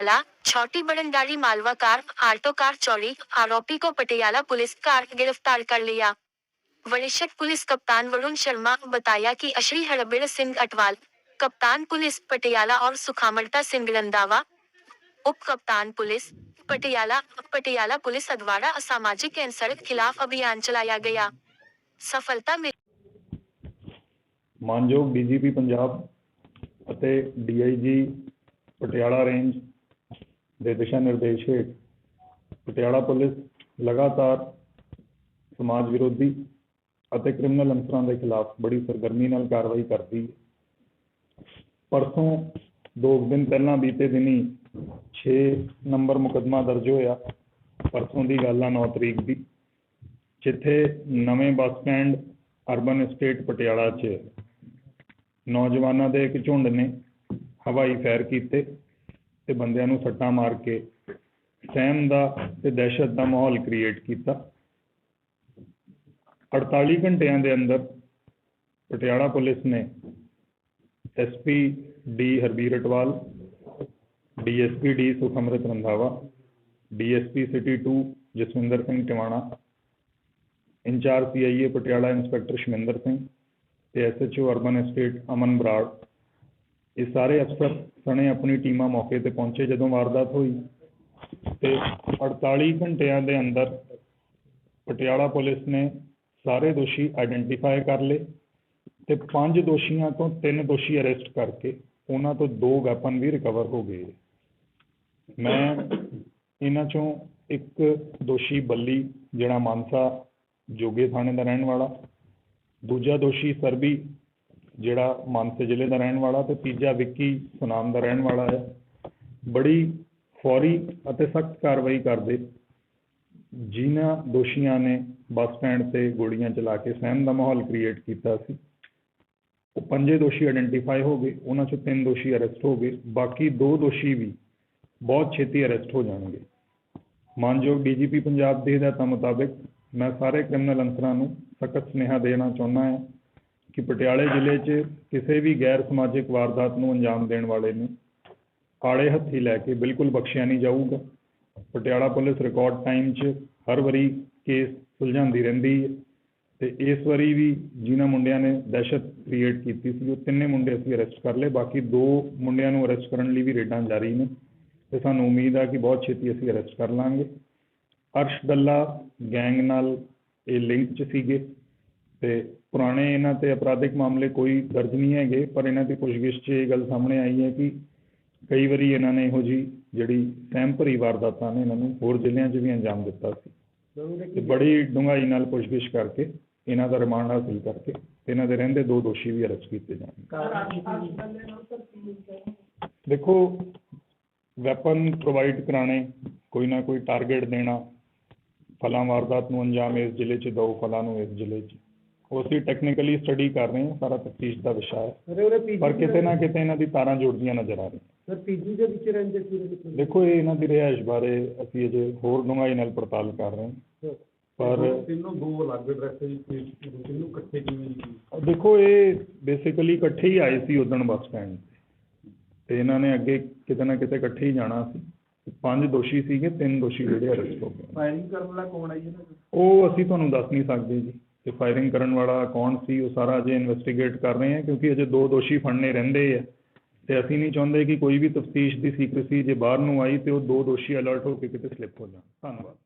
पटियाला छोटी बड़नगाड़ी Malwa car Alto car चोरी आरोपी को पटियाला पुलिस कार गिरफ्तार कर लिया वरिष्ठ पुलिस कप्तान वरुण शर्मा बताया कि अश्री हरबिड़ सिंह अटवाल कप्तान पुलिस पटियाला और सुखामणता सिंह रंधावा उप कप्तान पुलिस पटियाला पटियाला पुलिस अगवाड़ा असामाजिक अनसर खिलाफ अभियान चलाया गया सफलता मिली ਮਾਨਯੋਗ ਡੀਜੀਪੀ ਪੰਜਾਬ ਅਤੇ ਡੀਆਈਜੀ ਪਟਿਆਲਾ ਰੇਂਜ ਦੇ ਦਿਸ਼ਾ ਨਿਰਦੇਸ਼ ਹੇਠ ਪਟਿਆਲਾ ਪੁਲਿਸ ਲਗਾਤਾਰ ਸਮਾਜ ਵਿਰੋਧੀ ਅਤੇ ਕ੍ਰਿਮੀਨਲ ਅਨਸਰਾਂ ਦੇ ਖਿਲਾਫ ਬੜੀ ਸਰਗਰਮੀ ਨਾਲ ਕਾਰਵਾਈ ਕਰਦੀ ਹੈ। ਪਰਸੋਂ ਦੋ ਦਿਨ ਪਹਿਲਾਂ ਬੀਤੇ ਦਿਨੀ 6 ਨੰਬਰ ਮੁਕੱਦਮਾ ਦਰਜ ਹੋਇਆ। ਪਰਸੋਂ ਦੀ ਗੱਲ ਆ 9 ਤਰੀਕ ਦੀ, ਜਿੱਥੇ ਨਵੇਂ bus stand urban state Patiala 'ਚ ਨੌਜਵਾਨਾਂ ਦੇ ਇੱਕ ਝੁੰਡ ਨੇ ਹਵਾਈ ਫਾਇਰ ਕੀਤੇ। ਤੇ ਬੰਦਿਆਂ ਨੂੰ ਸੱਟਾਂ ਮਾਰ ਕੇ ਸਹਿਮ ਦਾ ਤੇ ਦਹਿਸ਼ਤ ਦਾ ਮਾਹੌਲ ਕ੍ਰੀਏਟ ਕੀਤਾ। 48 ਘੰਟਿਆਂ ਦੇ ਅੰਦਰ ਪਟਿਆਲਾ ਪੁਲਿਸ ਨੇ SP D Harbir Atwal DSP D Sukhamrit Randhawa DSP city 2 Jaswinder Singh Tiwana, in charge CIA Patiala inspector Shaminder Singh ਤੇ SHO urban estate Aman Brar ਇਹ ਸਾਰੇ ਅਫਸਰ ਸਣੇ ਆਪਣੀ ਟੀਮਾਂ ਮੌਕੇ ਤੇ ਪਹੁੰਚੇ ਜਦੋਂ ਵਾਰਦਾਤ ਹੋਈ ਤੇ 48 ਘੰਟਿਆਂ ਦੇ ਅੰਦਰ ਪਟਿਆਲਾ ਪੁਲਿਸ ਨੇ ਸਾਰੇ ਦੋਸ਼ੀ ਆਇਡੈਂਟੀਫਾਈ ਕਰ ਲਏ ਤੇ ਪੰਜ ਦੋਸ਼ੀਆਂ ਤੋਂ ਤਿੰਨ ਦੋਸ਼ੀ ਅਰੈਸਟ ਕਰਕੇ ਉਹਨਾਂ ਤੋਂ ਦੋ ਵੈਪਨ ਵੀ ਰਿਕਵਰ ਹੋ ਗਏ। ਮੈਂ ਇਹਨਾਂ ਚੋਂ ਇੱਕ ਦੋਸ਼ੀ ਬੱਲੀ, ਜਿਹੜਾ ਮਾਨਸਾ ਜੋਗੇ ਥਾਣੇ ਦਾ ਰਹਿਣ ਵਾਲਾ, ਦੂਜਾ ਦੋਸ਼ੀ ਸਰਬੀ ਜਿਹੜਾ ਮਾਨਸੇ ਜ਼ਿਲ੍ਹੇ ਦਾ ਰਹਿਣ ਵਾਲਾ ਤੇ ਤੀਜਾ ਵਿੱਕੀ ਸੁਨਾਮ ਦਾ ਰਹਿਣ ਵਾਲਾ ਹੈ, ਬੜੀ ਫੌਰੀ ਅਤੇ ਸਖਤ ਕਾਰਵਾਈ ਕਰਦੇ। ਜਿਨ੍ਹਾਂ ਦੋਸ਼ੀਆਂ ਨੇ ਬੱਸ ਸਟੈਂਡ ਤੇ ਗੋਲੀਆਂ ਚਲਾ ਕੇ ਸਹਿਮ ਦਾ ਮਾਹੌਲ ਕ੍ਰੀਏਟ ਕੀਤਾ ਸੀ। ਉਹ ਪੰਜੇ ਦੋਸ਼ੀ ਆਇਡੈਂਟੀਫਾਈ ਹੋ ਗਏ, ਉਹਨਾਂ ਚੋਂ ਤਿੰਨ ਦੋਸ਼ੀ ਅਰੈਸਟ ਹੋ ਗਏ, ਬਾਕੀ ਦੋ ਦੋਸ਼ੀ ਵੀ ਬਹੁਤ ਛੇਤੀ ਅਰੈਸਟ ਹੋ ਜਾਣਗੇ। ਮਾਨਯੋਗ ਡੀਜੀਪੀ ਪੰਜਾਬ ਦੇ ਹਦਾਇਤਾਂ ਮੁਤਾਬਕ ਮੈਂ ਸਾਰੇ ਕ੍ਰਿਮੀਨਲ ਅਨਸਰਾਂ ਨੂੰ ਸਖਤ ਸੁਨੇਹਾ ਦੇਣਾ ਚਾਹੁੰਦਾ ਹਾਂ ਕਿ ਪਟਿਆਲੇ ਜ਼ਿਲ੍ਹੇ 'ਚ ਕਿਸੇ ਵੀ ਗੈਰ ਸਮਾਜਿਕ ਵਾਰਦਾਤ ਨੂੰ ਅੰਜਾਮ ਦੇਣ ਵਾਲੇ ਨੂੰ ਆੜੇ ਹੱਥੀ ਲੈ ਕੇ ਬਿਲਕੁਲ ਬਖਸ਼ਿਆ ਨਹੀਂ ਜਾਊਗਾ। ਪਟਿਆਲਾ ਪੁਲਿਸ ਰਿਕਾਰਡ ਟਾਈਮ 'ਚ ਹਰ ਵਾਰੀ ਕੇਸ ਸੁਲਝਾਉਂਦੀ ਰਹਿੰਦੀ ਹੈ ਤੇ ਇਸ ਵਾਰੀ ਵੀ ਜਿਨ੍ਹਾਂ ਮੁੰਡਿਆਂ ਨੇ ਦਹਿਸ਼ਤ ਕ੍ਰੀਏਟ ਕੀਤੀ ਸੀ, ਉਹ ਤਿੰਨੇ ਮੁੰਡੇ ਅਸੀਂ ਅਰੈਸਟ ਕਰ ਲਏ, ਬਾਕੀ ਦੋ ਮੁੰਡਿਆਂ ਨੂੰ ਅਰੈਸਟ ਕਰਨ ਲਈ ਵੀ ਰੇਡਾਂ ਜਾਰੀ ਨੇ ਤੇ ਸਾਨੂੰ ਉਮੀਦ ਆ ਕਿ ਬਹੁਤ ਛੇਤੀ ਅਸੀਂ ਅਰੈਸਟ ਕਰ ਲਾਂਗੇ। ਅਰਸ਼ ਦੱਲਾ ਗੈਂਗ ਨਾਲ ਇਹ ਲਿੰਕ 'ਚ ਸੀਗੇ। ਤੇ ਪੁਰਾਣੇ ਇਹਨਾਂ ਤੇ ਅਪਰਾਧਿਕ ਮਾਮਲੇ ਕੋਈ ਦਰਜ ਨਹੀਂ ਹੈਗੇ, ਪਰ ਇਹਨਾਂ ਦੀ ਪੁੱਛਗਿੱਛ 'ਚ ਇਹ ਗੱਲ ਸਾਹਮਣੇ ਆਈ ਹੈ ਕਿ ਕਈ ਵਾਰੀ ਇਹਨਾਂ ਨੇ ਇਹੋ ਜੀ ਜਿਹੜੀ ਸਹਿਮ ਭਰੀ ਵਾਰਦਾਤਾਂ ਨੇ ਇਹਨਾਂ ਨੂੰ ਹੋਰ ਜ਼ਿਲ੍ਹਿਆਂ 'ਚ ਵੀ ਅੰਜਾਮ ਦਿੱਤਾ ਸੀ। ਤੇ ਬੜੀ ਡੂੰਘਾਈ ਨਾਲ ਪੁੱਛਗਿੱਛ ਕਰਕੇ ਇਹਨਾਂ ਦਾ ਰਿਮਾਂਡ ਹਾਸਲ ਕਰਕੇ ਤੇ ਇਹਨਾਂ ਦੇ ਰਹਿੰਦੇ ਦੋ ਦੋਸ਼ੀ ਵੀ ਅਰੈਸਟ ਕੀਤੇ ਜਾਣਗੇ। ਦੇਖੋ, ਵੈਪਨ ਪ੍ਰੋਵਾਈਡ ਕਰਾਣੇ, ਕੋਈ ਨਾ ਕੋਈ ਟਾਰਗੇਟ ਦੇਣਾ, ਫਲਾਂ ਵਾਰਦਾਤ ਨੂੰ ਅੰਜਾਮ ਇਸ ਜ਼ਿਲ੍ਹੇ 'ਚ ਦੋ ਫਲਾਂ ਨੂੰ ਇਸ ਜ਼ਿਲ੍ਹੇ 'ਚ। ਉਹ ਅਸੀਂ ਟੈਕਨੀਕਲੀ ਸਟੱਡੀ ਕਰ ਰਹੇ ਹਾਂ ਸਾਰਾ ਤਫਤੀਸ਼ ਦਾ ਵਿਸ਼ਾ ਹੈ। ਸਰ ਉਹਦੇ ਪੀਜੀ ਪਰ ਕਿਤੇ ਨਾ ਕਿਤੇ ਇਹਨਾਂ ਦੀ ਤਾਰਾਂ ਜੁੜਦੀਆਂ ਨਜ਼ਰ ਆ ਰਹੀਆਂ। ਸਰ ਪੀਜੀ ਦੇ ਵਿੱਚ ਰਹਿੰਦੇ ਸੀ ਉਹਦੇ ਵਿੱਚ ਦੇਖੋ ਇਹ ਇਹਨਾਂ ਦੀ ਰਿਹਾਇਸ਼ ਬਾਰੇ ਅਸੀਂ ਅਜੇ ਹੋਰ ਡੂੰਘਾਈ ਨਾਲ ਪੜਤਾਲ ਕਰ ਰਹੇ ਹਾਂ। ਪਰ ਤਿੰਨੋਂ ਦੋ ਅਲੱਗ ਐਡਰੈਸ ਹੈ ਜੀ ਤੇ ਤਿੰਨੋਂ ਇਕੱਠੇ ਕਿਵੇਂ ਜੀ? ਦੇਖੋ ਇਹ ਬੇਸਿਕਲੀ ਇਕੱਠੇ ਹੀ ਆਏ ਸੀ ਉਦਣ ਬੱਸ ਸਟੈਂਡ। ਤੇ ਤੇ ਇਹਨਾਂ ਨੇ ਅੱਗੇ ਕਿਤੇ ਨਾ ਕਿਤੇ ਇਕੱਠੇ ਹੀ ਜਾਣਾ ਸੀ। ਪੰਜ ਦੋਸ਼ੀ ਸੀਗੇ ਤਿੰਨ ਦੋਸ਼ੀ ਜਿਹੜੇ ਅਰੈਸਟ ਹੋ ਗਏ। ਫਾਇਰਿੰਗ ਕਰਨ ਵਾਲਾ ਕੌਣ ਹੈ ਜੀ ਇਹਨਾਂ ਦਾ? ਉਹ ਅਸੀਂ ਤੁਹਾਨੂੰ ਦੱਸ ਨਹੀਂ ਸਕਦੇ ਜੀ। ਕਿ ਫਾਇਰਿੰਗ ਕਰਨ ਵਾਲਾ ਕੌਣ ਸੀ, ਉਹ ਸਾਰਾ ਅਜੇ ਇਨਵੈਸਟੀਗੇਟ ਕਰ ਰਹੇ ਹਾਂ, ਕਿਉਂਕਿ ਅਜੇ ਦੋ ਦੋਸ਼ੀ ਫੜਨੇ ਰਹਿੰਦੇ ਆ। ਤੇ ਅਸੀਂ ਨਹੀਂ ਚਾਹੁੰਦੇ ਕਿ ਕੋਈ ਵੀ ਤਫਤੀਸ਼ ਦੀ ਸੀਕ੍ਰੇਸੀ ਜੇ ਬਾਹਰ ਨੂੰ ਆਈ ਤੇ ਉਹ ਦੋ ਦੋਸ਼ੀ ਅਲਰਟ ਹੋ ਕੇ ਕਿਤੇ ਸਲਿੱਪ ਹੋ ਜਾਣ। ਧੰਨਵਾਦ।